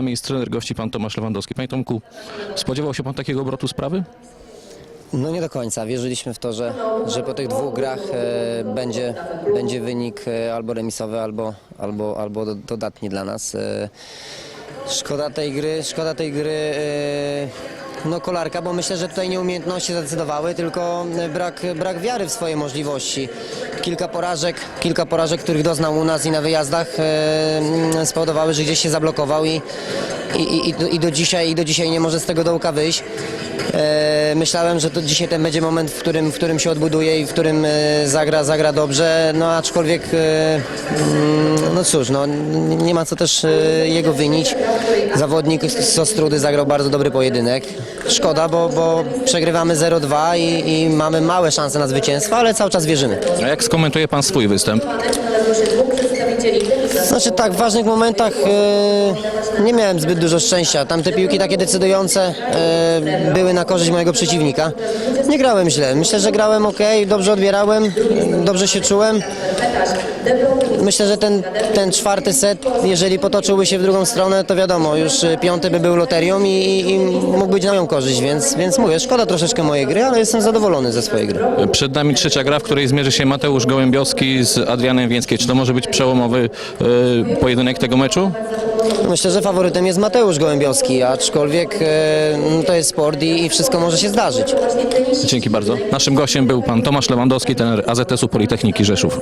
nami jest trener gości pan Tomasz Lewandowski. Panie Tomku, spodziewał się pan takiego obrotu sprawy? No nie do końca. Wierzyliśmy w to, że, że po tych dwóch grach e, będzie, będzie wynik e, albo remisowy, albo, albo, albo do- dodatni dla nas. E, szkoda tej gry, szkoda tej gry e, no kolarka, bo myślę, że tutaj nie umiejętności zadecydowały, tylko e, brak, brak wiary w swoje możliwości. Kilka porażek, kilka porażek, których doznał u nas i na wyjazdach e, mm, spowodowały, że gdzieś się zablokował i, i, i, i, do, dzisiaj, i do dzisiaj nie może z tego dołka wyjść. E, myślałem, że to dzisiaj ten będzie moment, w którym, w którym się odbuduje i w którym e, zagra, zagra dobrze, no aczkolwiek e, mm, no cóż, no, nie ma co też e, jego winić. Zawodnik z Ostrudy zagrał bardzo dobry pojedynek. Szkoda, bo, bo przegrywamy 0-2 i, i mamy małe szanse na zwycięstwo, ale cały czas wierzymy. A jak skomentuje pan swój występ? Znaczy tak, w ważnych momentach e, nie miałem zbyt dużo szczęścia. Tamte piłki takie decydujące e, były na korzyść mojego przeciwnika. Nie grałem źle. Myślę, że grałem ok, dobrze odbierałem, dobrze się czułem. Myślę, że ten, ten czwarty set, jeżeli potoczyłby się w drugą stronę, to wiadomo, już e, piąty by był loterią i, i, i mógł być na moją korzyść, więc, więc mówię, szkoda troszeczkę mojej gry, ale jestem zadowolony ze swojej gry. Przed nami trzecia gra, w której zmierzy się Mateusz Gołębiowski z Adrianem Więckiej. Czy to może być przełomowy e, pojedynek tego meczu? Myślę, że faworytem jest Mateusz Gołębiowski, aczkolwiek e, no to jest sport i, i wszystko może się zdarzyć. Dzięki bardzo. Naszym gościem był pan Tomasz Lewandowski, trener AZS-u Politechniki Rzeszów.